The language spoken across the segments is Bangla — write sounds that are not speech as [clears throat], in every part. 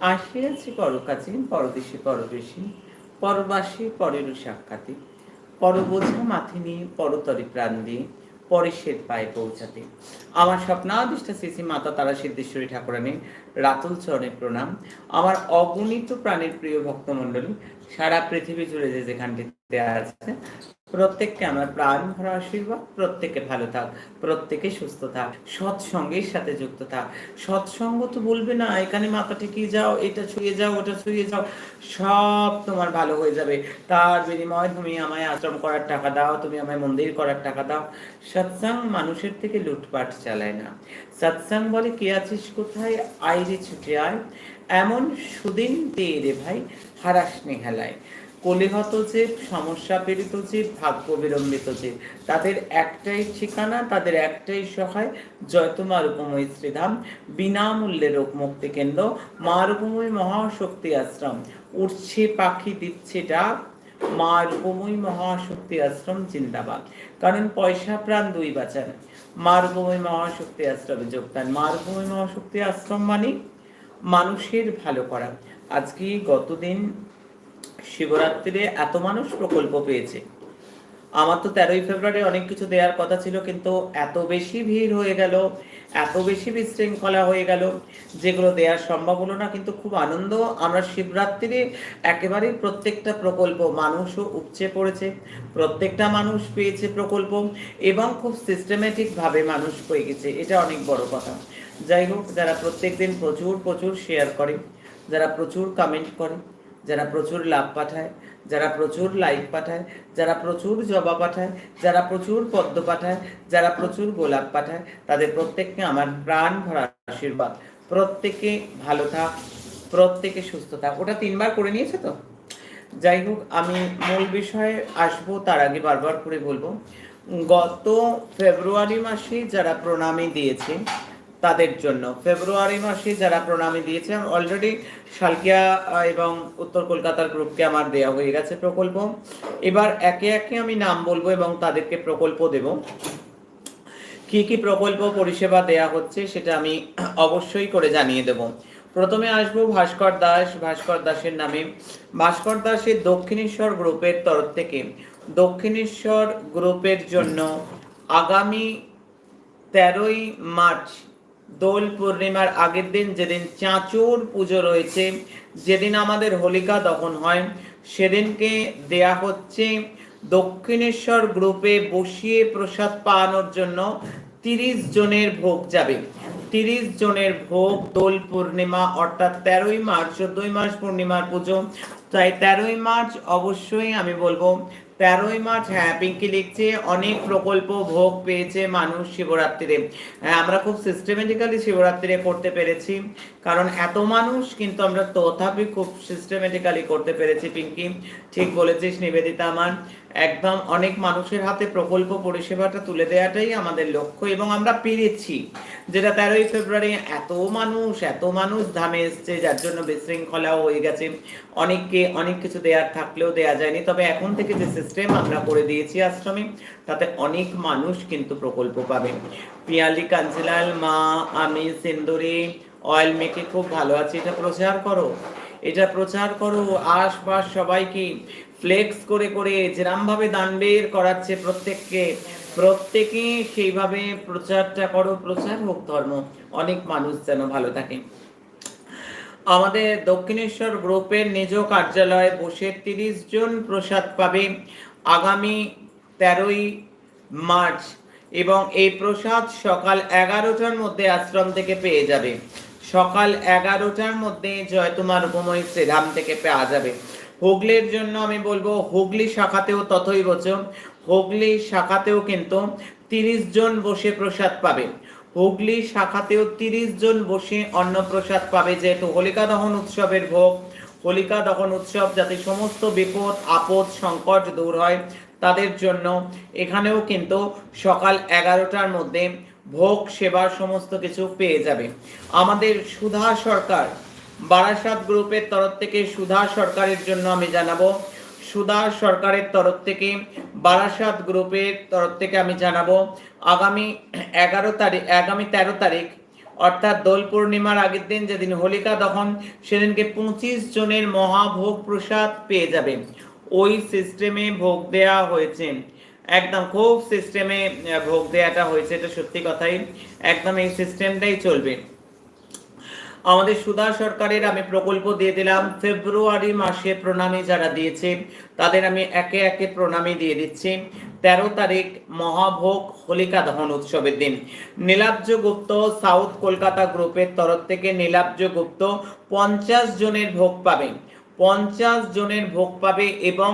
আসিয়াছি পরকাছে পরদেশে পরবেশী, পরবাসী পরের সাক্ষাতে, পরবোঝা মাথে নিয়ে পরতরে প্রাণ দিয়ে পরেশের পায়ে পৌঁছাতে। আমার স্বপ্নাদিষ্ট শ্রী মাতা তারা সিদ্ধেশ্বরী ঠাকুরানী রাতুল চরণে প্রণাম। আমার অগণিত প্রাণের প্রিয় ভক্তমণ্ডলী, সারা পৃথিবী জুড়ে যে যেখানটিতে আছে প্রত্যেককে আমার প্রাণ ভরা আশীর্বাদ প্রত্যেকে ভালো থাক, প্রত্যেকে সুস্থ থাক, সৎসঙ্গের সাথে যুক্ত থাক। সৎসঙ্গ তো বলবে না, এখানে মাথা ঠেকিয়ে যাও, এটা ছুঁয়ে যাও, ওটা ছুঁয়ে যাও, সব তোমার ভালো হয়ে যাবে। তার বিনিময়ে তুমি আমায় আশ্রম করার টাকা দাও, তুমি আমায় মন্দির করার টাকা দাও। সৎসঙ্গ মানুষের থেকে লুটপাট চালায় না। সৎসঙ্গ বলে, কে আছিস কোথায়? আইরে ছুটে আয়। এমন সুদিন দে রে ভাই, হারাস নেহালায়। কলিহত যে, সমস্যা পীড়িত যে, ভাগ্য বিলম্বিত যে, তাদের একটাই ঠিকানা, তাদের একটাই সহায়, জয়তমা রূপময়ী শ্রীধাম, বিনামূল্যে রোগ মুক্তি কেন্দ্র, মা রূপময়ী মহাশক্তি আশ্রম উঠছে পাখি দিচ্ছে ডাক, মা রূপময়ী মহাশক্তি আশ্রম, জিন্দাবাদ। কারণ পয়সা প্রাণ দুই বাঁচান। মা রূপময়ী মহাশক্তি আশ্রমে যোগদান। মা রূপময়ী মহাশক্তি আশ্রম মানে মানুষের ভালো করা। আজকে গতদিন শিবরাত্রিরে এত মানুষ প্রকল্প পেয়েছে। আমার তো তেরোই ফেব্রুয়ারি অনেক কিছু দেওয়ার কথা ছিল, কিন্তু এত বেশি ভিড় হয়ে গেল, এত বেশি বিশৃঙ্খলা হয়ে গেল, যেগুলো দেওয়ার সম্ভব হলো না, কিন্তু খুব আনন্দ। আমরা শিবরাত্রিরে একেবারেই প্রত্যেকটা প্রকল্প, মানুষও উপচে পড়েছে, প্রত্যেকটা মানুষ পেয়েছে প্রকল্প, এবং খুব সিস্টেমেটিকভাবে মানুষ পেয়ে গেছে, এটা অনেক বড় কথা। যাই হোক, যারা প্রত্যেকদিন প্রচুর প্রচুর শেয়ার করে, যারা প্রচুর কমেন্ট করে যারা প্রচুর লাভ পাঠায়, যারা প্রচুর লাইক পাঠায়, যারা প্রচুর জবা পাঠায়, যারা প্রচুর পদ্ম পাঠায়, যারা প্রচুর গোলাপ পাঠায়, তাদের প্রত্যেককে আমার প্রাণ ভরা আশীর্বাদ। প্রত্যেকে ভালো থাক, প্রত্যেকে সুস্থ থাক। ওটা তিনবার করে নিয়েছে তো? যাই হোক, আমি মূল বিষয়ে আসব, তার আগে বারবার করে বলব। গত ফেব্রুয়ারি মাসে যারা প্রণামী দিয়েছে তাদের জন্য। ফেব্রুয়ারি মাসে যারা প্রণামী দিয়েছে অলরেডি শালকিয়া এবং উত্তর কলকাতার গ্রুপকে আমার দেওয়া হয়ে গেছে প্রকল্প। এবার একে একে আমি নাম বলব এবং তাদেরকে প্রকল্প দেব। কি কি প্রকল্প পরিষেবা দেয়া হচ্ছে সেটা আমি অবশ্যই করে জানিয়ে দেব। প্রথমে আসব ভাস্কর দাস। ভাস্কর দাসের নামে। ভাস্কর দাসের দক্ষিণেশ্বর গ্রুপের তরফ থেকে। দক্ষিণেশ্বর গ্রুপের জন্য আগামী তেরোই মার্চ দোল পূর্ণিমার আগের দিন যেদিন চাঁচুর পুজো রয়েছে, যেদিন আমাদের হোলিকা দহন হয়, সেদিনকে দেয়া হচ্ছে দক্ষিণেশ্বর গ্রুপে বসিয়ে প্রসাদ পাওয়ানোর জন্য তিরিশ জনের ভোগ যাবে। তিরিশ জনের ভোগ দোল পূর্ণিমা, অর্থাৎ তেরোই মার্চ, চোদ্দই মার্চ পূর্ণিমার পুজো। তাই তেরোই মার্চ অবশ্যই আমি বলব তেরোই মার্চ হ্যাঁ পিঙ্কি লিখছে? অনেক প্রকল্প ভোগ পেয়েছে মানুষ শিবরাত্রিরে হ্যাঁ আমরা খুব সিস্টেমেটিক্যালি শিবরাত্রিরে করতে পেরেছি। কারণ এত মানুষ কিন্তু আমরা তথাপি খুব সিস্টেমেটিক্যালি করতে পেরেছি, পিঙ্কি। ঠিক বলেছিস নিবেদিতা আমার। একদম অনেক মানুষের হাতে প্রকল্প পরিষেবাটা তুলে দেওয়াটাই আমাদের লক্ষ্য এবং আমরা পেরেছি। যেটা তেরোই ফেব্রুয়ারি এত মানুষ এত মানুষ ধামে এসছে, যার জন্য বিশৃঙ্খলাও হয়ে গেছে। অনেককে অনেক কিছু দেওয়ার থাকলেও দেওয়া যায়নি। তবে এখন থেকে যে সিস্টেম আমরা করে দিয়েছি আশ্রমে, তাতে অনেক মানুষ কিন্তু প্রকল্প পাবে। পিয়ালি কাঞ্জিলাল, মা, আমি, সিন্দুরি অয়েল মেখে খুব ভালো আছি। এটা প্রচার করো। এটা প্রচার করো। আশপাশ সবাইকে ফ্লেক্স করে করে যেরাম ভাবে দান বের করাচ্ছে প্রত্যেককে প্রত্যেকে সেইভাবে প্রচারটা করো, প্রচার হোক ধর্ম। অনেক মানুষ যেন ভালো থাকে। আমাদের দক্ষিণেশ্বর গ্রুপের নিজ কার্যালয়ে বসে তিরিশ জন প্রসাদ পাবে আগামী তেরোই মার্চ এবং এই প্রসাদ সকাল এগারোটার মধ্যে আশ্রম থেকে পেয়ে যাবে। সকাল এগারোটার মধ্যে জয়তুমার উপময় শ্রীধাম থেকে পাওয়া যাবে। হুগলির জন্য আমি বলব, হুগলি শাখাতেও তথই বচন। হুগলি শাখাতেও কিন্তু তিরিশ জন বসে প্রসাদ পাবে। হুগলি শাখাতেও তিরিশ জন বসে অন্নপ্রসাদ পাবে, যেহেতু হোলিকা দহন উৎসবের ভোগ। হোলিকা দহন উৎসব যাতে সমস্ত বিপদ, আপদ, সংকট দূর হয়, তাদের জন্য এখানেও কিন্তু সকাল এগারোটার মধ্যে ভোগ, সেবা, সমস্ত কিছু পেয়ে যাবে। আমাদের সুধা সরকার বারাসাত গ্রুপের তরফ থেকে সুধা সরকারের জন্য আমি জানাব। সুধা সরকারের তরফ থেকে, বারাসাত গ্রুপের তরফ থেকে আমি জানাব, আগামী এগারো তারিখ, আগামী তেরো তারিখ, অর্থাৎ দোল পূর্ণিমার আগের দিন যেদিন হোলিকা দহন, সেদিনকে পঁচিশ জনের মহাভোগ প্রসাদ পেয়ে যাবে। ওই সিস্টেমে ভোগ দেয়া হয়েছে। একদম খুব সিস্টেমে ভোগ দেওয়াটা হয়েছে, এটা সত্যি কথাই। একদম এই সিস্টেমটাই চলবে। আমাদের সুধা সরকারের আমি প্রকল্প দিয়ে দিলাম। ফেব্রুয়ারি মাসে প্রণামী যারা দিয়েছে, তাদের আমি একে একে প্রণামী দিয়ে দিচ্ছি। তেরো তারিখ মহাভোগ হোলিকা দহন উৎসবের দিন। নীলাব্জ গুপ্ত সাউথ কলকাতা গ্রুপের তরফ থেকে নীলাব্জ গুপ্ত পঞ্চাশ জনের ভোগ পাবে। পঞ্চাশ জনের ভোগ পাবে এবং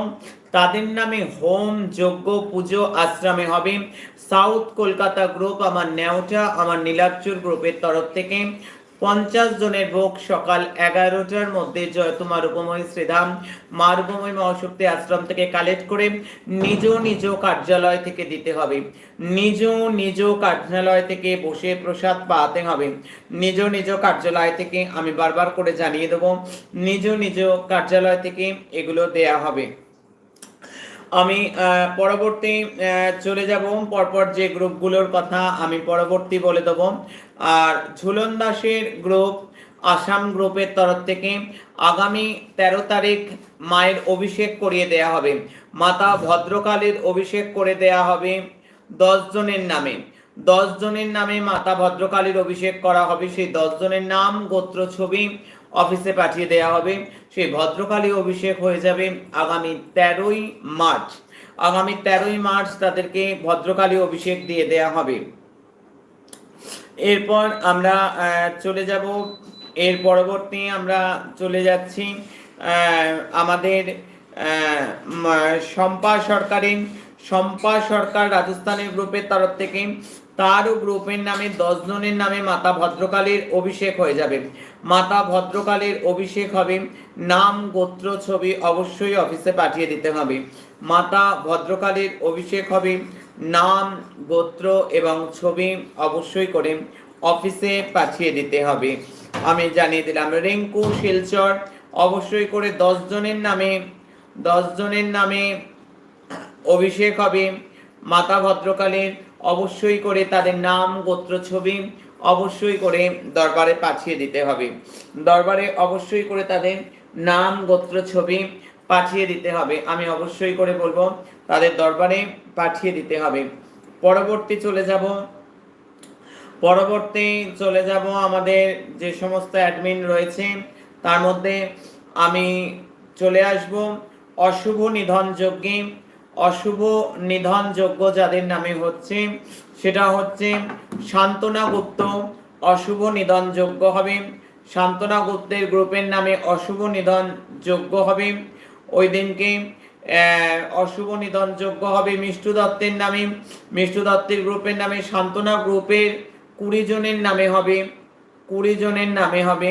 তাদের নামে হোম, যজ্ঞ, পুজো, আশ্রমে হবে। সাউথ কলকাতা গ্রুপ, আমার নেওটা আমার নীলাচুর গ্রুপের তরফ থেকে পঞ্চাশ জনের ভোগ সকাল এগারোটার মধ্যে জয়তুমা রূপময় শ্রীধাম। মা রূপময় মহাশক্তি আশ্রম থেকে কালেক্ট করে নিজ নিজ কার্যালয় থেকে দিতে হবে। নিজ নিজ কার্যালয় থেকে বসে প্রসাদ পাওয়াতে হবে। নিজ নিজ কার্যালয় থেকে আমি বারবার করে জানিয়ে দেবো, নিজ নিজ কার্যালয় থেকে এগুলো দেয়া হবে। আমি পরবর্তী চলে যাব। পরপর যে গ্রুপগুলোর কথা আমি পরবর্তী বলে দেবো। আর ঝুলন দাসের গ্রুপ আসাম গ্রুপের তরফ থেকে আগামী তেরো তারিখ মায়ের অভিষেক করিয়ে দেয়া হবে। মাতা ভদ্রকালীর অভিষেক করে দেয়া হবে দশ জনের নামে। দশ জনের নামে মাতা ভদ্রকালীর অভিষেক করা হবে। সেই দশ জনের নাম, গোত্র, ছবি অফিসে পাঠিয়ে দেওয়া হবে। সেই ভদ্রকালী অভিষেক হয়ে যাবে আগামী তেরোই মার্চ। আগামী তেরোই মার্চ তাদেরকে ভদ্রকালী অভিষেক দিয়ে দেয়া হবে। এরপর আমরা চলে যাব। এর পরবর্তী আমরা চলে যাচ্ছি আমাদের শম্পা সরকারের, শম্পা সরকার রাজস্থানের গ্রুপের তরফ থেকে। তারও গ্রুপের নামে দশ জনের নামে মাতা ভদ্রকালীর অভিষেক হয়ে যাবে। মাতা ভদ্রকালীর অভিষেক হবে। নাম, গোত্র, ছবি অবশ্যই অফিসে পাঠিয়ে দিতে হবে। মাতা ভদ্রকালীর অভিষেক হবে। নাম, গোত্র এবং ছবি অবশ্যই করে অফিসে পাঠিয়ে দিতে হবে। আমি জানিয়ে দিলাম, রিঙ্কু শিলচর, অবশ্যই করে দশ জনের নামে দশ জনের নামে অভিষেক হবে। মাতা ভদ্রকালীর অবশ্যই করে তাদের নাম, গোত্র, ছবি অবশ্যই করে দরবারে পাঠিয়ে দিতে হবে। দরবারে অবশ্যই করে তাদের নাম, গোত্র, ছবি পাঠিয়ে দিতে হবে। আমি অবশ্যই করে বলব, তাদের দরবারে পাঠিয়ে দিতে হবে। পরবর্তী চলে যাব। পরবর্তী চলে যাব আমাদের যে সমস্ত অ্যাডমিন রয়েছে, তার মধ্যে আমি চলে আসব অশুভ নিধন যজ্ঞে। অশুভ নিধন যজ্ঞ যাদের নামে হচ্ছে, সেটা হচ্ছে শান্তনা গুপ্ত, অশুভ নিধন যজ্ঞ হবে। শান্তনা গুপ্তের গ্রুপের নামে অশুভ নিধন যজ্ঞ হবে। ওই দিনকে অশুভ নিধন যজ্ঞ হবে মিষ্টু দত্তের নামে। মিষ্টু দত্তের গ্রুপের নামে শান্তনা গ্রুপের কুড়ি জনের নামে হবে। কুড়ি জনের নামে হবে।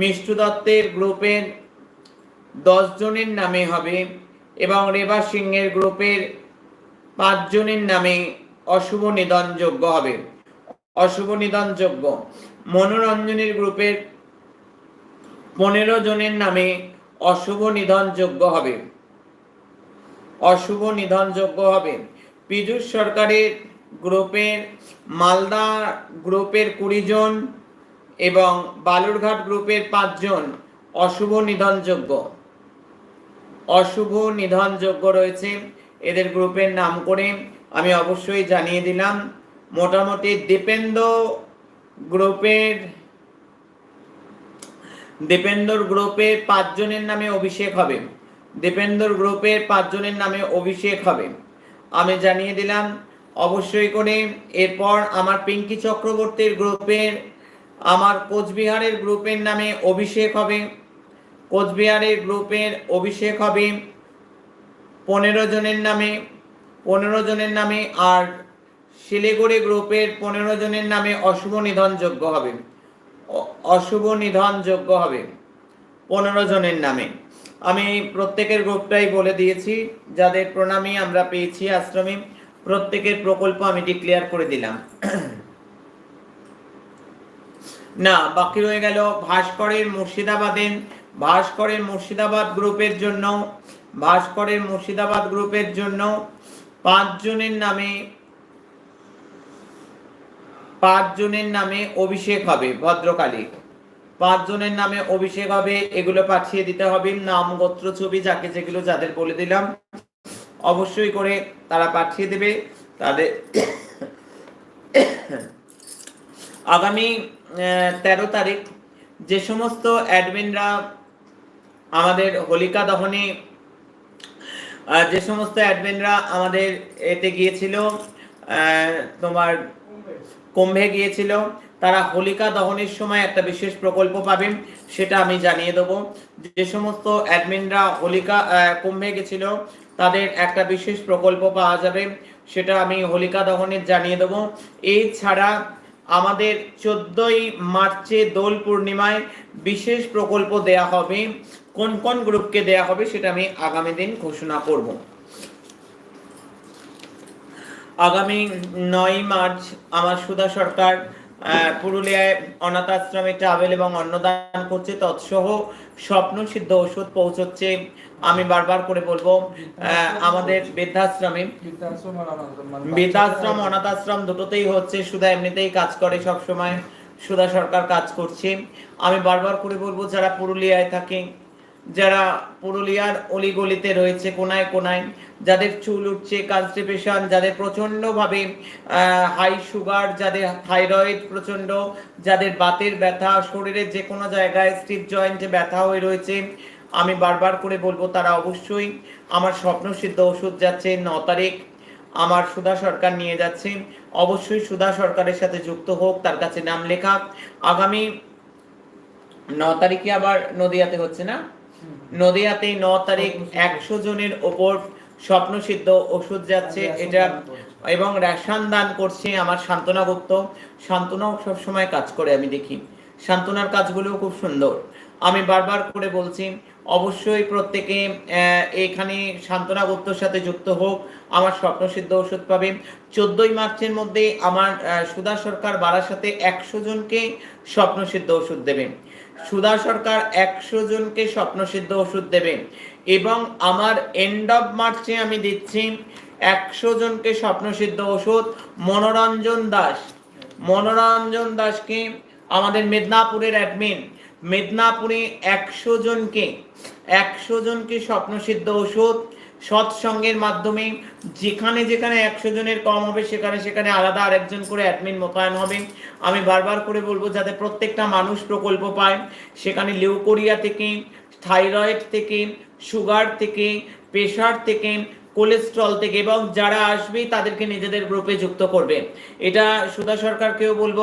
মিষ্টু দত্তের গ্রুপের দশ জনের নামে হবে। এবং রেবা সিংহের গ্রুপের পাঁচ জনের নামে অশুভ নিধন যোগ্য হবে। অশুভ নিধন যোগ্য। মনোরঞ্জনের গ্রুপের পনেরো জনের নামে অশুভ নিধন যোগ্য হবে। অশুভ নিধন যোগ্য হবে। পীযূষ সরকারের গ্রুপের, মালদা গ্রুপের কুড়ি জন এবং বালুরঘাট গ্রুপের পাঁচজন অশুভ নিধন যোগ্য। অশুভ নিধন যোগ্য রয়েছে। এদের গ্রুপের নাম করে আমি অবশ্যই জানিয়ে দিলাম। মোটামুটি দীপেন্দ্র গ্রুপের দীপেন্দর গ্রুপের পাঁচজনের নামে অভিষেক হবে। দীপেন্দর গ্রুপের পাঁচজনের নামে অভিষেক হবে। আমি জানিয়ে দিলাম, অবশ্যই করে এরপর আমার পিঙ্কি চক্রবর্তীর গ্রুপের, আমার কোচবিহারের গ্রুপের নামে অভিষেক হবে। কোচবিহারের গ্রুপের অভিষেক হবে পনেরো জনের নামে, পনেরো জনের নামে আর শিলিগুড়ি গ্রুপের পনেরো জনের নামে অশুভ নিধন যোগ্য হবে। অশুভ নিধন যোগ্য হবে পনেরো জনের নামে। আমি প্রত্যেকের গ্রুপটাই বলে দিয়েছি, যাদের প্রণামী আমরা পেয়েছি আশ্রমে, প্রত্যেকের প্রকল্প আমি ডিক্লেয়ার করে দিলাম। [clears throat] না, বাকি রয়ে গেল ভাস্করের মুর্শিদাবাদের ভাস্করের মুর্শিদাবাদ গ্রুপের জন্য, ভাস্করের মুর্শিদাবাদ গ্রুপের জন্য পাঁচজনের নামে পাঁচ জনের নামে অভিষেক হবে ভদ্রকালী। পাঁচ জনের নামে অভিষেক হবে, এগুলো পাঠিয়ে দিতে হবে নাম গোত্র ছবি যাকে যেগুলো যাদের বলে দিলাম, অবশ্যই করে তারা পাঠিয়ে দেবে। তাদের আগামী তেরো তারিখ যে সমস্ত অ্যাডমিনরা আমাদের হোলিকা দহনে যে সমস্ত অ্যাডমিনরা আমাদের এতে গিয়েছিল তোমার কুম্ভে গিয়েছিল, তারা হোলিকা দহনের সময় একটা বিশেষ প্রকল্প পাবেন, সেটা আমি জানিয়ে দেবো। যে সমস্ত অ্যাডমিনরা হোলিকা কুম্ভে গেছিল, তাদের একটা বিশেষ প্রকল্প পাওয়া যাবে, সেটা আমি হোলিকা দহনের জানিয়ে দেবো। এছাড়া আমাদের চোদ্দই মার্চে দোল পূর্ণিমায় বিশেষ প্রকল্প দেয়া হবে কোন কোন গ্রুপকে দেয়া হবে সেটা আমি আগামী দিন ঘোষণা করব। আগামী নয় মার্চ আমার সুধা সরকার পুরুলিয়ায় অনাথ আশ্রমে ট্রাভেল এবং অন্নদান করছে। তৎসহ স্বপ্ন সিদ্ধ ওষুধ পৌঁছচ্ছে। আমি বারবার করে বলব আমাদের বৃদ্ধাশ্রমে বৃদ্ধাশ্রম অনাথ- মানে বৃদ্ধাশ্রম অনাথ আশ্রম দুটোতেই হচ্ছে। সুধা এমনিতেই কাজ করে সব সময় সুধা সরকার কাজ করছে। আমি বারবার করে বলব যারা পুরুলিয়ায় থাকে যারা পুরুলিয়ার অলিগলিতে রয়েছে কোনায় কোনায়, যাদের চুল উঠছে কনস্টিপেশন যাদের প্রচন্ডভাবে হাই সুগার যাদের থাইরয়েড প্রচণ্ড যাদের বাতের ব্যথা শরীরের যে কোনো জায়গায় স্টিপ জয়েন্টে ব্যথা হয়ে রয়েছে, আমি বারবার করে বলব তারা অবশ্যই আমার স্বপ্ন সিদ্ধ ওষুধ যাচ্ছে ন তারিখ, আমার সুধা সরকার নিয়ে যাচ্ছে, অবশ্যই সুধা সরকারের সাথে যুক্ত হোক, তার কাছে নাম লেখা, আগামী ন তারিখে আবার নদিয়াতে হচ্ছে না? নদিয়াতে ন তারিখ একশো জনের ওপর স্বপ্ন সিদ্ধ ওষুধ যাচ্ছে। এটা এবং রেশন দান করছে আমার সান্ত্বনা গুপ্ত। সান্ত্বনাও সবসময় কাজ করে আমি দেখি। সান্ত্বনার কাজগুলোও খুব সুন্দর। আমি বারবার করে বলছি অবশ্যই প্রত্যেকে এখানে সান্ত্বনা গুপ্তর সাথে যুক্ত হোক আমার স্বপ্ন সিদ্ধ ওষুধ পাবে। চোদ্দই মার্চের মধ্যে আমার সুধা সরকার বারাসাতে একশো জনকে স্বপ্ন সিদ্ধ ওষুধ দেবেন সুধা সরকার একশো জনকে স্বপ্ন সিদ্ধ ওষুধ দেবেন এবং আমার এন্ড অফ মার্চে আমি দিচ্ছি একশো জনকে স্বপ্ন সিদ্ধ ওষুধ, মনোরঞ্জন দাস। মনোরঞ্জন দাসকে আমাদের মেদিনীপুরের অ্যাডমিন মেদিনীপুরে একশো জনকে একশো জনকে স্বপ্ন সিদ্ধ ওষুধ সৎসঙ্গের মাধ্যমে যেখানে যেখানে একশো জনের কম হবে, সেখানে সেখানে আলাদা আরেকজন করে অ্যাডমিন মোতায়েন হবে। আমি বারবার করে বলব, যাতে প্রত্যেকটা মানুষ প্রকল্প পায়। সেখানে লিউকোরিয়া থেকে থাইরয়েড থেকে সুগার থেকে প্রেশার থেকে কোলেস্ট্রল থেকে এবং যারা আসবে, তাদেরকে নিজেদের গ্রুপে যুক্ত করবে। এটা সুধা সরকারকেও বলব,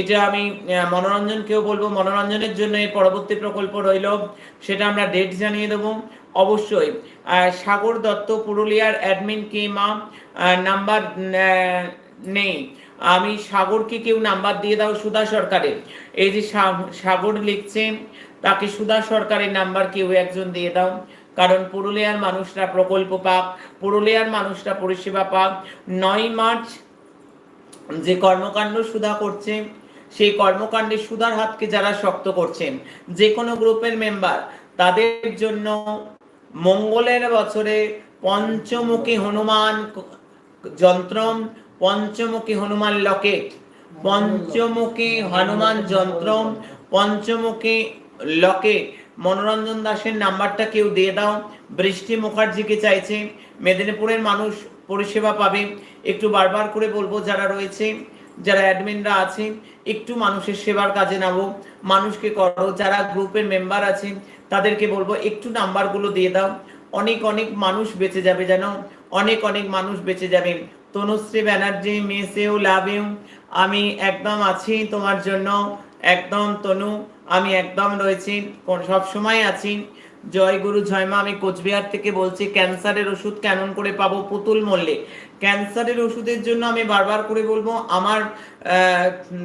এটা আমি মনোরঞ্জনকেও বলব। মনোরঞ্জনের জন্য পরবর্তী প্রকল্প রইল, সেটা আমরা ডেট জানিয়ে দেবো। অবশ্যই। সাগর দত্ত পুরুলিয়ার অ্যাডমিন কে, মা? নাম্বার নেই। আমি সাগরকে কেউ নাম্বার দিয়ে দাও, সুধা সরকারের। এই যে সাগর লিখছেন তাকে সুধা সরকারের নাম্বার কেউ একজন দিয়ে দাও। কারণ পুরুলিয়ার মানুষরা প্রকল্প পাক, পুরুলিয়ার মানুষরা পরিষেবা পাক। নয় মার্চ যে কর্মকাণ্ড সুধা করছে, সেই কর্মকাণ্ডে সুধার হাতকে যারা শক্ত করছেন, যে কোনো গ্রুপের মেম্বার তাদের জন্য মঙ্গলের বছরে পঞ্চমুখী হনুমান যন্ত্রম, পঞ্চমুখী হনুমান লকেট পঞ্চমুখী হনুমান যন্ত্রম, পঞ্চমুখী লকেট মনোরঞ্জন দাসের নাম্বারটা কেউ দিয়ে দাও। বৃষ্টি মুখার্জিকে চাইছে। মেদিনীপুরের মানুষ পরিষেবা পাবে। একটু বারবার করে বলব, যারা রয়েছে, যারা অ্যাডমিনরা আছে, একটু মানুষের সেবার কাজে নামো। মানুষকে করো। যারা গ্রুপের মেম্বার আছে তাদেরকে বলব, একটু নাম্বারগুলো দিয়ে দাও। অনেক অনেক মানুষ বেঁচে যাবে যেন। অনেক অনেক মানুষ বেঁচে যাবে। তনুশ্রী ব্যানার্জি, মেসেও লাভেও আমি একদম আছি তোমার জন্য। একদম, তনু, আমি একদম রয়েছি। সব সময় আছি। জয় গুরু, জয় মা, আমি কোচবিহার থেকে বলছি, ক্যান্সারের ওষুধ কেমন করে পাবো পুতুল মল্লিক ক্যান্সারের ওষুধের জন্য আমি বারবার করে বলব, আমার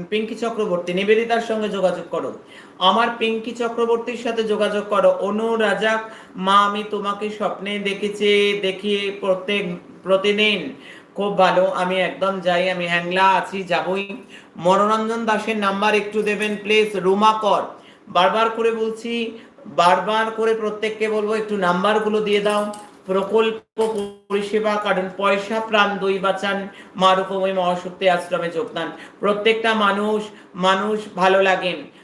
পিঙ্কি চক্রবর্তী, নিবেদিতার সঙ্গে যোগাযোগ করো। আমার পিঙ্কি চক্রবর্তীর সাথে যোগাযোগ করো। অনু রাজাক মা, আমি তোমাকে স্বপ্নে দেখেছি, দেখিয়ে প্রত্যেক, প্রতিদিন খুব ভালো। আমি একদম যাই, আমি হ্যাংলা আছি, যাবই। মনোরঞ্জন দাসের নাম্বার একটু দেবেন, প্লিজ। রুমা কর। বারবার করে বলছি, বারবার করে প্রত্যেককে বলব, একটু নাম্বারগুলো দিয়ে দাও। প্রকল্প, পরিষেবা কারণ পয়সা, প্রাণ, দই বাঁচান। মা রূপময়ী মহাশক্তি আশ্রমে যোগদান। প্রত্যেকটা মানুষ মানুষ ভালো লাগেন।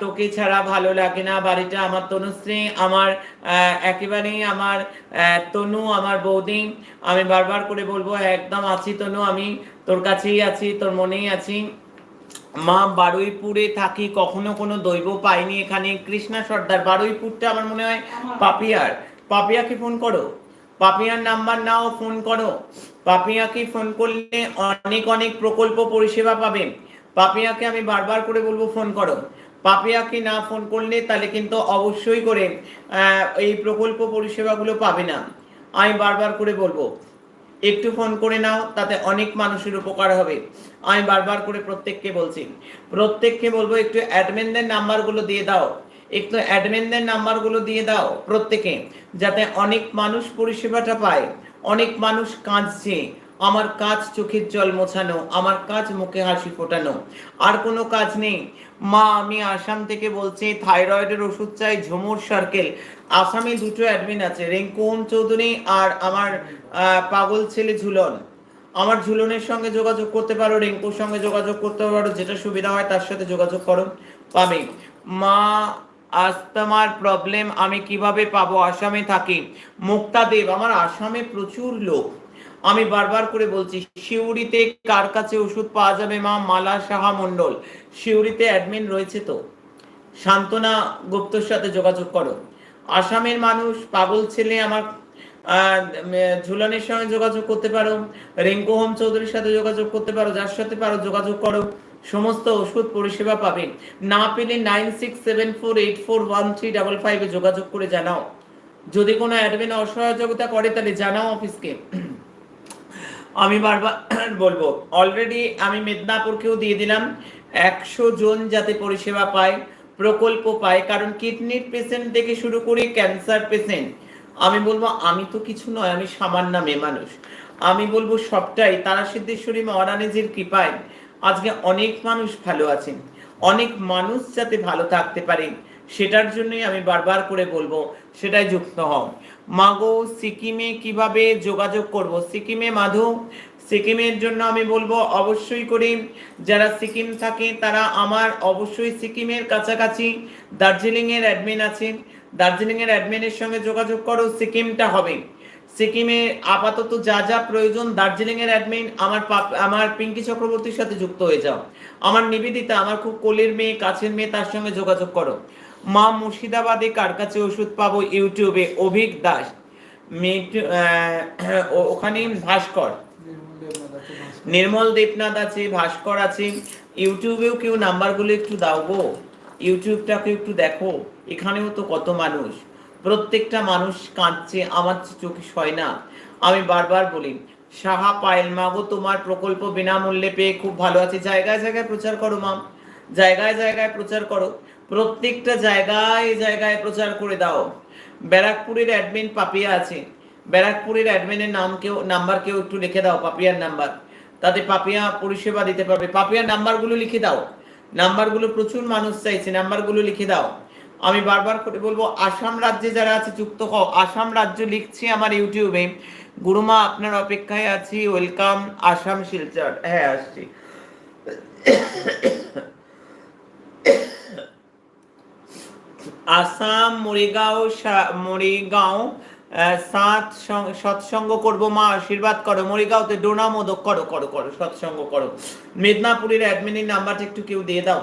তোকে ছাড়া ভালো লাগে না বাড়িটা আমার তনুশ্রী আমার একেবারেই আমার তনু আমার বৌদি। আমি বারবার করে বলব একদম আছি তনু আমি তোর কাছেই আছি তোর মনেই আছি। মা বারুইপুরে থাকি কখনো কোনো দৈব পাইনি এখানে। কৃষ্ণা সর্দার বারুইপুরটা আমার মনে হয় পাপিয়ার। পাপিয়াকে ফোন করো। পাপিয়ার নাম্বার নাও ফোন করো। পাপিয়াকে ফোন করলে অনেক অনেক প্রকল্প পরিষেবা পাবেন পাপিয়াকে আমি বারবার করে বলব ফোন করো। পাপিয়াকে না ফোন করলে তাহলে কিন্তু অবশ্যই করে এই প্রকল্প পরিষেবাগুলো পাবে না। আমি বারবার করে বলব, একটু ফোন করে নাও, তাতে অনেক মানুষের উপকার হবে। আমি বারবার করে প্রত্যেককে বলছি, প্রত্যেককে বলব, একটু অ্যাডমিনদের নাম্বারগুলো দিয়ে দাও। একটু অ্যাডমিনদের নাম্বারগুলো দিয়ে দাও প্রত্যেকে, যাতে অনেক মানুষ পরিষেবাটা পায়, অনেক মানুষ কাঁদছে আমার কাজ চোখের জল মোছানো, আমার কাজ মুখে হাসি ফোটানো। আর কোনো কাজ নেই। মা, আমি আসাম থেকে বলছি, থাইরয়েডের ওষুধ চাই, ঝুমুর সার্কেল। আসামে দুটো অ্যাডমিন আছে রিঙ্কুম চৌধুরী আর আমার পাগল ছেলে ঝুলন। আমার ঝুলনের সঙ্গে যোগাযোগ করতে পারো, রিঙ্কুর সঙ্গে যোগাযোগ করতে পারো, যেটা সুবিধা হয় তার সাথে যোগাযোগ করো। পাবে। মা আস্তমার প্রবলেম আমি কীভাবে পাবো? আসামে থাকি। মুক্তা দেব আমার আসামে প্রচুর লোক। আমি বারবার করে বলছি শিউরিতে কার কাছে ওষুধ পাওয়া যাবে মা? মালা সাহা মণ্ডল। শিউরিতে অ্যাডমিন রয়েছে তো। শান্তনা গুপ্তর সাথে যোগাযোগ করো। আসামের মানুষ, পাগল ছেলে আমার ঝুলনের সঙ্গে যোগাযোগ করতে পারো। রিঙ্কু হোম চৌধুরীর সাথে যোগাযোগ করতে পারো। যার সাথে পারো, যোগাযোগ করো। সমস্ত ওষুধ পরিষেবা পাবে। না পেলে nine six seven four eight four one three double ফাইভে যোগাযোগ করে জানাও। যদি কোনো অ্যাডমিন অসহযোগিতা করে, তাহলে জানাও অফিসকে আমি বারবার বলব অলরেডি আমি মেদিনীপুরকেও দিয়ে দিলাম, একশো জন যাতে পরিষেবা পায়, প্রকল্প পায়, কারণ কিডনির পেশেন্ট থেকে শুরু করে ক্যান্সার পেশেন্ট আমি বলব, আমি তো কিছু নয়, আমি সামান্য মেয়ে মানুষ। আমি বলব, সবটাই, তারা সিদ্ধেশ্বরী মহারানীজির কৃপায়, আজকে অনেক মানুষ ভালো আছেন। অনেক মানুষ যাতে ভালো থাকতে পারে। সেটার জন্যই আমি বারবার করে বলব, সেটাই যুক্ত হও। মাগো, সিকিমে কীভাবে যোগাযোগ করব? সিকিমে মাধু, সিকিমের জন্য আমি বলব অবশ্যই করে যারা সিকিম থাকে তারা আমার অবশ্যই সিকিমের কাছাকাছি দার্জিলিং এর অ্যাডমিন আছে দার্জিলিং এর অ্যাডমিনের সঙ্গে যোগাযোগ করো, সিকিমটা হবে। সিকিমে আপাতত যা যা প্রয়োজন দার্জিলিং এর অ্যাডমিন, আমার আমার পিঙ্কি চক্রবর্তীর সাথে যুক্ত হয়ে যাও। আমার নিবেদিতা, আমার খুব কোলের মেয়ে, কাছের মেয়ে, তার সঙ্গে যোগাযোগ করো। মা মুর্শিদাবাদে কার কাছে ওষুধ পাবো ইউটিউবে? অভিক দাস। ওখানে ভাস্কর। নির্মল দেবনাথ আছে, ভাস্কর আছে। ইউটিউবেও কেউ নাম্বারগুলো একটু দাও গো। ইউটিউবটাকে একটু দেখো। এখানেও তো কত মানুষ। প্রত্যেকটা মানুষ কাঁদছে, আমার চোখে সয় না। আমি বারবার বলি, সাহা পায়েল মাগো তোমার প্রকল্প বিনামূল্যে পেয়ে খুব ভালো আছে। জায়গায় জায়গায় প্রচার করো মা। জায়গায় জায়গায় প্রচার করো। প্রত্যেকটা জায়গায় জায়গায় প্রচার করে দাও। ব্যারাকপুরের অ্যাডমিন পাপিয়া আছে। ব্যারাকপুরের অ্যাডমিনের নাম কেউ নাম্বার কেউ একটু লিখে দাও, পাপিয়ার নাম্বার তাতে পাপিয়া পরিষেবা দিতে পারবে। পাপিয়ার নাম্বারগুলো লিখে দাও। নাম্বারগুলো প্রচুর মানুষ চাইছে নাম্বারগুলো লিখে দাও। আমি বারবার করে বলব, আসাম রাজ্যে যারা আছে, যুক্ত হও। আসাম রাজ্য লিখছি আমার ইউটিউবে। গুরুমা, আপনার অপেক্ষায় আছি। ওয়েলকাম আসাম শিলচর। হ্যাঁ আসছি। আসাম, মরিগাঁও মরিগাঁও সাত সৎসঙ্গ করব মা, আশীর্বাদ করো। মরিগাঁওতে ডোনা মোদক করো করো করো, সৎসঙ্গ করো। মেদিনীপুরের অ্যাডমিনের নাম্বারটা একটু কেউ দিয়ে দাও।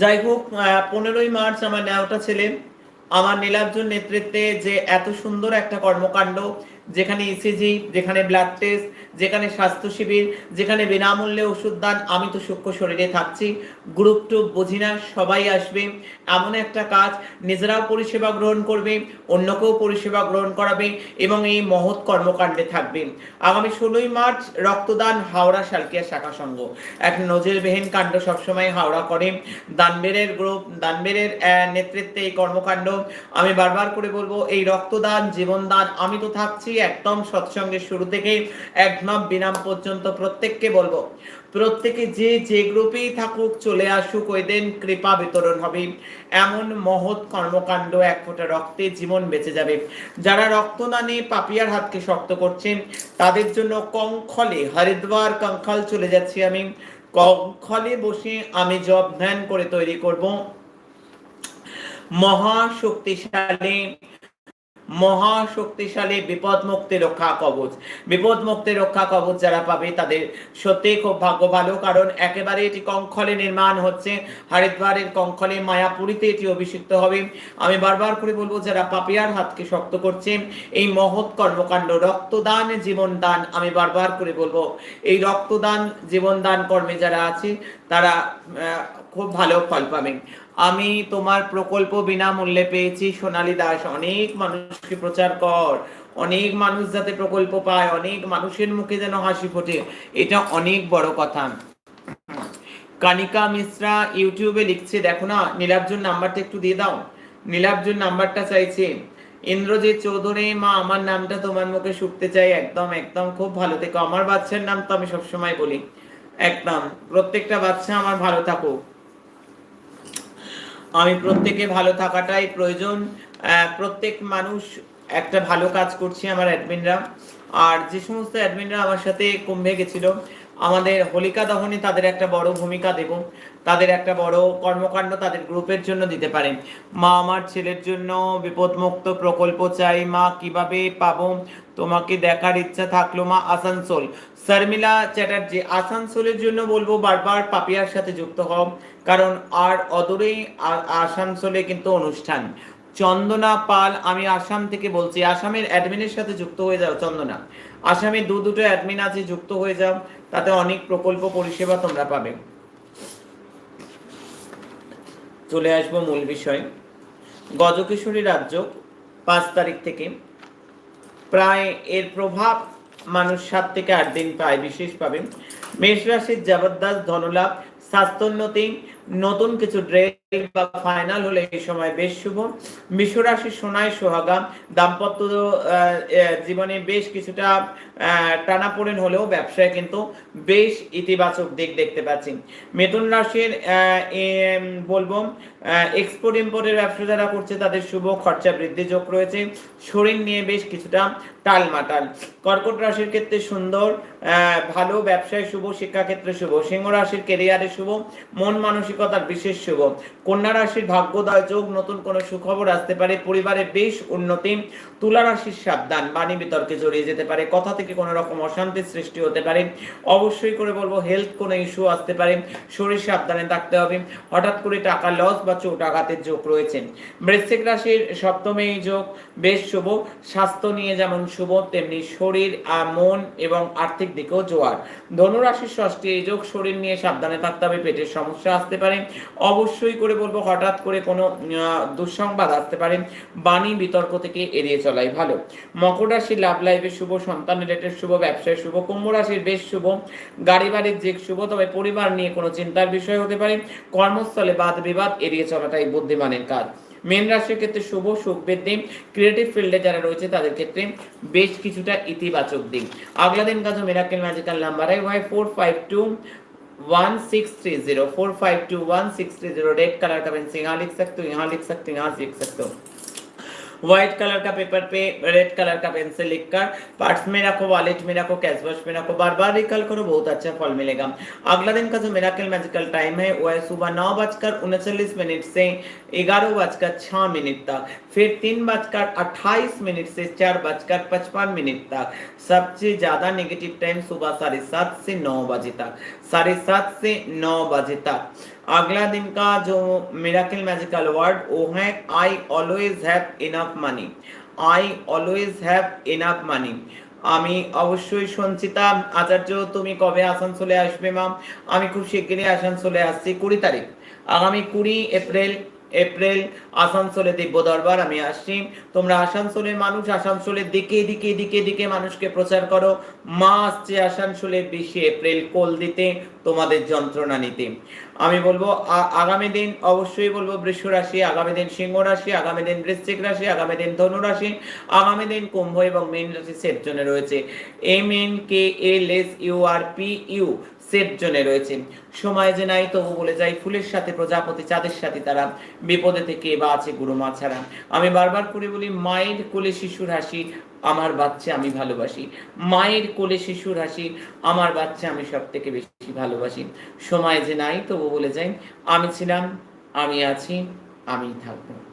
যাই হোক পনেরোই মার্চ আমার নেওয়াটা ছেলে। আমার নীলার্জুন নেতৃত্বে যে এত সুন্দর একটা কর্মকাণ্ড যেখানে ইসিজি যেখানে ব্লাড টেস্ট যেখানে স্বাস্থ্য শিবির, যেখানে বিনামূল্যে ওষুধ দান, আমি তো সূক্ষ্ম শরীরে থাকছি। গ্রুপ টুপ বুঝি না, সবাই আসবে। এমন একটা কাজ, নিজেরাও পরিষেবা গ্রহণ করবে, অন্যকেও পরিষেবা গ্রহণ করাবে এবং এই মহৎ কর্মকাণ্ডে থাকবে। আগামী ষোলোই মার্চ, রক্তদান হাওড়া সালকিয়া শাখা সংঘ। এক নজিরবিহীন কাণ্ড সবসময় হাওড়া করে। দানবেরের গ্রুপ দানবেরের নেতৃত্বে এই কর্মকাণ্ড। আমি বারবার করে বলব, এই রক্তদান, জীবনদান, আমি তো থাকছি একদম সৎসঙ্গের শুরু থেকে একদম বিরাম পর্যন্ত প্রত্যেককে বলব। প্রত্যেকে যে যে গ্রুপেই থাকুক, চলে আসুক, ওই দিন কৃপা বিতরণ হবে। এমন মহৎ কর্মকাণ্ড এক ফোঁটা রক্তে জীবন বেঁচে যাবে। যারা রক্তদানে পাপিয়ার হাতকে শক্ত করছেন, তাদের জন্য কঙ্খলে, হরিদ্বার কঙ্কাল চলে যাচ্ছি আমি। কঙ্খলে বসে আমি জব ধ্যান করে তৈরি করব। মহাশক্তিশালী মহাশক্তিশালী বিপদ মুক্তি রক্ষা কবচ। বিপদ মুক্তি রক্ষা কবচ যারা পাবে তাদের সত্যি খুব ভাগ্য ভালো, কারণ একেবারে এটি কঙ্খলে নির্মাণ হচ্ছে। হরিদ্বারের কঙ্খলে মায়াপুরীতে এটি অভিষিক্ত হবে। আমি বারবার করে বলব, যারা পাপিয়ার হাতকে শক্ত করছে, এই মহৎ কর্মকাণ্ড, রক্তদান, জীবন দান, আমি বারবার করে বলব, এই রক্তদান, জীবন দান কর্মে যারা আছে, তারা খুব ভালো ফল পাবেন। আমি তোমার প্রকল্প বিনামূল্যে পেয়েছি, সোনালী দাস। অনেক মানুষকে প্রচার কর। অনেক মানুষ যাতে প্রকল্প পায়, অনেক মানুষের মুখে যেন হাসি ফোটে। এটা অনেক বড় কথা। কানিকা মিশ্রা ইউটিউবে লিখছে, দেখো না নীলাব্জুর নাম্বারটা একটু দিয়ে দাও। নীলাব্জুর নাম্বারটা চাইছে, ইন্দ্রজিৎ চৌধুরী, মা, আমার নামটা তোমার মুখে শুনতে চাই। একদম একদম, খুব ভালো থেকো। আমার বাচ্চার নাম তো আমি সবসময় বলি। একদম, প্রত্যেকটা বাচ্চা আমার ভালো থাকুক। আমি প্রত্যেকে ভালো থাকাটাই প্রয়োজন। প্রত্যেক মানুষ একটা ভালো কাজ করছে আমার অ্যাডমিনরা আর যে সমস্ত অ্যাডমিনরা আমার সাথে কুম্ভে গেছিল আমাদের হোলিকা দহনে তাদের একটা বড় ভূমিকা দেব। তাদের একটা বড় কর্মকাণ্ড তাদের গ্রুপের জন্য দিতে পারেন। মা আমার ছেলের জন্য বিপদমুক্ত প্রকল্প চাই। মা, কীভাবে পাবো? তোমাকে দেখার ইচ্ছা থাকল মা আসানসোল। শর্মিলা চ্যাটার্জি, আসানসোলের জন্য বলব বারবার পাপিয়ার সাথে যুক্ত হও, কারণ আর অদূরেই আসানসোলে কিন্তু অনুষ্ঠান। চন্দনা পাল, আমি আসাম থেকে বলছি, আসামের অ্যাডমিনের সাথে যুক্ত হয়ে যাও চন্দনা। আসামে দু দুটো অ্যাডমিন আছে, যুক্ত হয়ে যাও, তাতে অনেক প্রকল্প পরিষেবা তোমরা পাবে। চলে আসব মূল বিষয়। গজকিশোরী রাজ্য পাঁচ তারিখ থেকে। প্রায় এর প্রভাব মানুষ সাত থেকে আট দিন পায় বিশেষ পাবেন মেষ রাশির জবরদস্ত ধনলাভ স্বাস্থ্যোন্নতি নতুন কিছু ড্রেস বা ফাইনাল হলে এই সময় বেশ শুভ। রাশির সোনায় সোহাগা, দাম্পত্য জীবনে বেশ কিছুটা টানাপোড়েন হলেও ব্যবসায় কিন্তু বেশ ইতিবাচক দিক দেখতে পাচ্ছি। মিথুন রাশির বলব এক্সপোর্ট ইম্পোর্টের ব্যবসা যারা করছে তাদের শুভ খরচা বৃদ্ধি যোগ রয়েছে। শরীর নিয়ে বেশ কিছুটা টালমাটাল। কর্কট রাশির ক্ষেত্রে সুন্দর ভালো ব্যবসায় শুভ শিক্ষাক্ষেত্রে শুভ, সিংহ রাশির কেরিয়ারে শুভ, মন মানসিকতার বিশেষ শুভ। কন্যা রাশির ভাগ্যদয় যোগ, নতুন কোনো সুখবর আসতে পারে, পরিবারে বেশ উন্নতি, তুলা রাশির সাবধান, বাণী বিতর্কে জড়িয়ে যেতে পারে, কথা থেকে কোনো রকম অশান্তির সৃষ্টি হতে পারে, অবশ্যই করে বলব হেলথ কোনো ইস্যু আসতে পারে, শরীর সাবধানে থাকতে হবে, হঠাৎ করে টাকা লস বা চোট আঘাতের যোগ রয়েছে। বৃশ্চিক রাশির সপ্তমে এই যোগ, বেশ শুভ, স্বাস্থ্য নিয়ে যেমন শুভ, তেমনি শরীর মন এবং আর্থিক দিকেও জোয়ার। ধনুরাশির ষষ্ঠী, এই যোগ শরীর নিয়ে সাবধানে থাকতে হবে, পেটের সমস্যা আসতে পারে। অবশ্যই করে বলব, হঠাৎ করে কোনো দুঃসংবাদ আসতে পারে। বাণী বিতর্ক থেকে এড়িয়ে চলাই ভালো। মকর রাশি লাভ লাইফে শুভ, সন্তান রিলেটেড শুভ, ব্যবসায় শুভ, কুম্ভ রাশির বেশ শুভ। গাড়ি বাড়ির যে শুভ, তবে পরিবার নিয়ে কোনো চিন্তার বিষয় হতে পারে। কর্মস্থলে বাদ বিবাদ এড়িয়ে চলাটাই বুদ্ধিমানের কাজ। মেন রাশির ক্ষেত্রে শুভ সুখ বৃদ্ধি ক্রিয়েটিভ ফিল্ডে যারা রয়েছে তাদের ক্ষেত্রে বেশ কিছুটা ইতিবাচক দিক আগলা দিন কাজ মেরাকেল ম্যাজিক্যাল নাম্বার है Y four five two one six three zero four five two one six three zero red colour का पेंसिल यहाँ लिख सकते हो यहाँ लिख सकते हो यहाँ लिख सकते हो व्हाइट कलर का पेपर पे रेड कलर का पेन से लिखकर पार्ट्स में रखो वॉलेट में रखो कैश बॉक्स में रखो बार बार रिकल करो, बहुत अच्छा फल मिलेगा। अगला दिन का जो मेराकल मैजिकल टाइम है, वो है सुबह नौ बजकर उनचालीस मिनट से ग्यारह बजकर छह मिनट तक, फिर तीन बजकर अट्ठाईस मिनट से चार बजकर पचपन मिनट तक। सबसे ज़्यादा नेगेटिव टाइम सुबह साढ़े सात से नौ बजे तक, साढ़े सात से नौ बजे तक। अगला दिन का जो मिराकल मैजिकल वर्ड वो है I always have enough money I always have enough money আমি অবশ্যই সঞ্চিতা আচার্য তুমি কবে আসানসোলে আসবে মাম আমি খুব শিগগিরই আসানসোলে আসছি কুড়ি তারিখ আগামী কুড়ি এপ্রিল এপ্রিল আসানসোলে দিব্য দরবার আমি আসছি। তোমরা আসানসোলের মানুষ, আসানসোলের দিকে দিকে দিকে দিকে মানুষকে প্রচার করো। মা আসছে আসানসোলে বিশে এপ্রিল, কোল দিতে, তোমাদের যন্ত্রণা নিতে। আমি বলব আগামী দিন অবশ্যই বলব বৃষ রাশি, আগামী দিন সিংহ রাশি, আগামী দিন বৃশ্চিক রাশি, আগামী দিন ধনু রাশি, আগামী দিন কুম্ভ এবং মীন রাশি সেফ জোনে রয়েছে। M N K L S U R P U safe জোনে রয়েছে। সময় যে নাই, তবু বলে যাই, ফুলের সাথে প্রজাপতি, চাঁদের সাথে তারা। বিপদে থেকে বা আছে গুরু মা ছাড়া। আমি বারবার করে বলি, মায়ের কোলে শিশুর হাসি, আমার বাচ্চা আমি ভালোবাসি। মায়ের কোলে শিশুর হাসি, আমার বাচ্চা আমি সব থেকে বেশি ভালোবাসি। সময় যে নাই, তবু বলে যাই, আমি ছিলাম, আমি আছি, আমি থাকব।